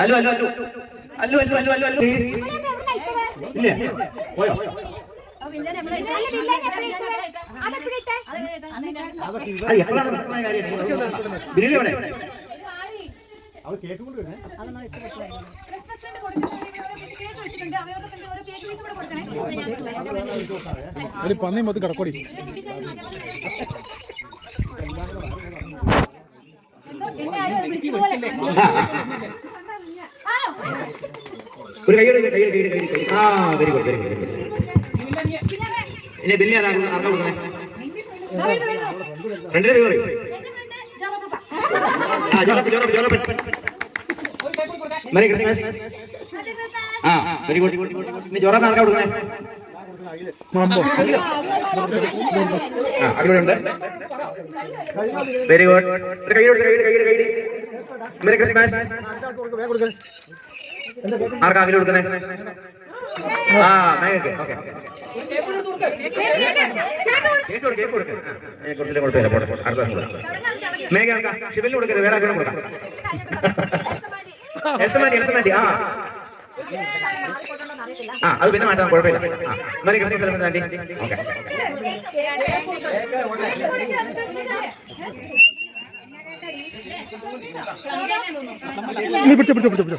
Allu Allu Allu. Allu Allu Allu Allu Allu. Please ഇല്ലേ? പോയോ? Biryani front കൊടുത്തിട്ടുണ്ട് കേക്ക് കൊടുക്കണേ ഒരു പന്നി മൊത്തം കിടക്കോടി. എന്തോ എന്നെ ആരും വിളിച്ചതുപോലെ. ആണോ ഒരു കൈയുടെ കൈ കൈ കൈ കൈ ആ very good very good very good ഇനി ബില്ല് ആരാ ആർക്കാ കൊടുക്കുന്നത് ഫ്രണ്ടിന്റെ പേര് പറയൂ. ആ ജോറപ്പ് ജോറപ്പ് ജോറപ്പ് മെറി ക്രിസ്മസ് ആ വെരി ഗുഡ് ഇനി ജോറപ്പ് ആർക്കാ കൊടുക്കുന്നത് വെരി ഗുഡ് കൈയുടെ കൈയുടെ കൈയുടെ കൈയുടെ മെറി ക്രിസ്മസ് ആർക്കാ അകൽ കൊടുക്കുന്നേ? ആ മേഘക്ക് ഓക്കെ. മേഘ ശിവന് കൊടുക്കരുത് വേറെ ആഗ്രഹം കൊടുക്കാം. എൽസമാൻഡി എൽസമാൻഡി ആ. ആ അത് പിന്നെ മാറ്റാം കുഴപ്പമില്ല. മതി കൃഷ്ണ സ്ഥലം താണ്ടി ഓക്കെ. നീ പിടിച്ചോ പിടിച്ചോ പിടിച്ചോ പിടിച്ചോ.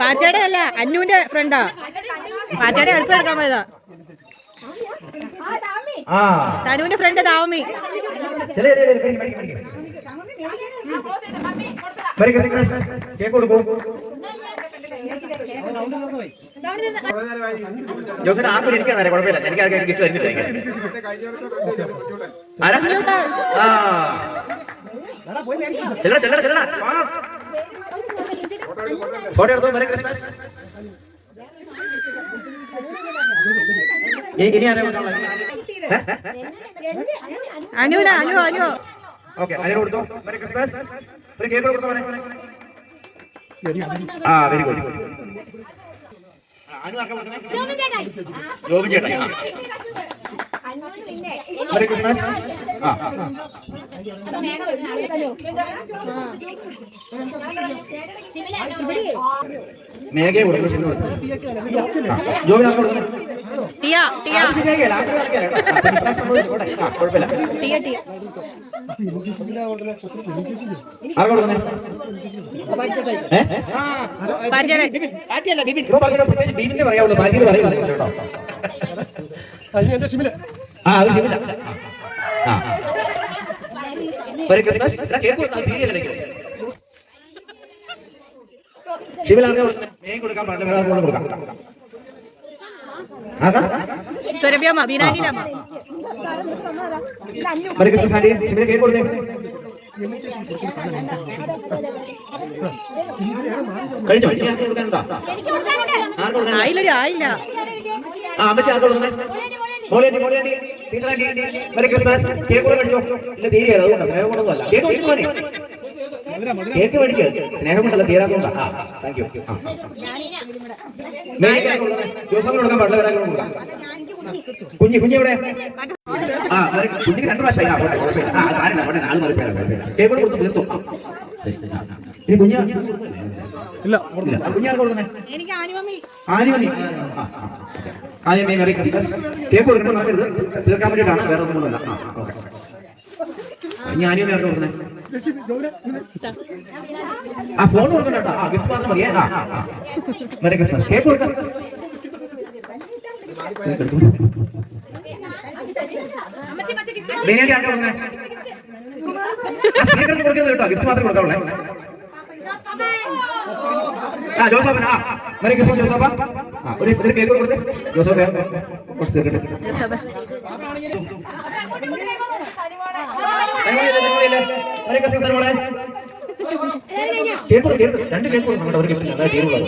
പാച്ചയുടെ അല്ല അന്നുവിന്റെ ഫ്രണ്ടാ പാച്ചയുടെ അടുത്ത് എടുക്കാൻ പോയതാ. ആ. തനുവിന്റെ ഫ്രണ്ട് താമി കേക്ക് കൊടുക്കൂ. ജോസിന് ആർക്കും ഇരിക്കാൻ നേരെ കുഴപ്പമില്ല. എനിക്ക് ആർക്കും ഗിഫ്റ്റ് വരുന്നില്ല എനിക്ക്. ആരാ? ആ. ചെല്ലട ചെല്ലട ചെല്ലട. ഫാസ്റ്റ് ഫോട്ടോ എടുത്തോ മെറി ക്രിസ്മസ് ഇനി ആരാ? അനുന അനു അനു ഓക്കെ അതിന് കൊടുത്തോ? മെറി ക്രിസ്മസ് ഒരു കേക്ക് കൊടുത്തോ ആ വെരി ഗുഡ് ജോബിൻ ചേട്ടാ. മെറി ക്രിസ്മസ് മേഘയെ കൊടുക്കും ജോബി ആർക്ക് കൊടുക്കണം ടിയ ടിയ. ശരിയായില്ല കുഴപ്പമില്ല. ടിയ ടിയ. ബീബിന്റെ പറയാവുള്ളൂ ബാക്കിയത് പറയുന്നില്ല കേട്ടോ. ആ ആവശ്യമില്ല ഒരു ക്രിസ്മസ് കൊടുക്കാൻ കേക്ക് ആയില്ല ആയില്ല. ആ അമ്മച്ചി ആർക്ക് മോളിയാണ്ടി മോളിയാണ്ടി ടീച്ചറെ മെറി ക്രിസ്മസ് കേക്ക് കൂടെ മേടിച്ചോ. ഇല്ല തീരെയാണ് അതുകൊണ്ട് സ്നേഹം കൊണ്ടൊന്നുമല്ല കേക്ക് മേടിച്ചു മതി കേക്ക് മേടിക്കുക സ്നേഹം കൊണ്ടല്ല തീരാത്തോണ്ടാ. ആ താങ്ക് യു ജോസഫിന് കൊടുക്കാൻ പാടില്ല വരാൻ കൊടുക്കാം കുഞ്ഞി കുഞ്ഞി ഇവിടെ ആ കുഞ്ഞിക്ക് രണ്ടു പ്രാവശ്യം കേക്ക് കൊടുത്ത് തീർത്തു. ഇല്ല എനിക്ക് ആനിമമ്മി. ആനിമമ്മി. മെറി ക്രിസ്മസ് കേക്ക് കൊടുക്കണം നടക്കരുത് തീർക്കാൻ വേണ്ടിയിട്ടാണ് വേറെ ഒന്നുമല്ല ഓക്കെ. ഇനി ആനിമമ്മി ആർക്ക് കൊടുക്കണേ ആ ഫോൺ കൊടുക്കണ്ട കേട്ടോ. ആ ഗിഫ്റ്റ് മാത്രം മതിയേ ആ മെറി ക്രിസ്മസ് കേക്ക് കൊടുക്കാം. ബിരിയാണി ആർക്കാ കൊടുക്കണേ സ്പീക്കറിന് കൊടുക്കരുത് കേട്ടോ. ഗിഫ്റ്റ് മാത്രം കൊടുക്കാവുള്ളേ. ആ ജോസഫൻ ആ. മെറി ക്രിസ്മസ് ജോസഫ. ആ ഒരു ഒരു കേക്ക് കൊടുത്ത് ജോസഫ് കൊടുത്ത് തീർക്കട്ടെ? മെറി ക്രിസ്മസ് അനുമോളെ കേക്ക് കൊടു, കേക്ക് രണ്ട് കേക്ക് കൊടുക്കണം ഒരു ഗിഫ്റ്റ് അതായത് തീരുള്ളൂ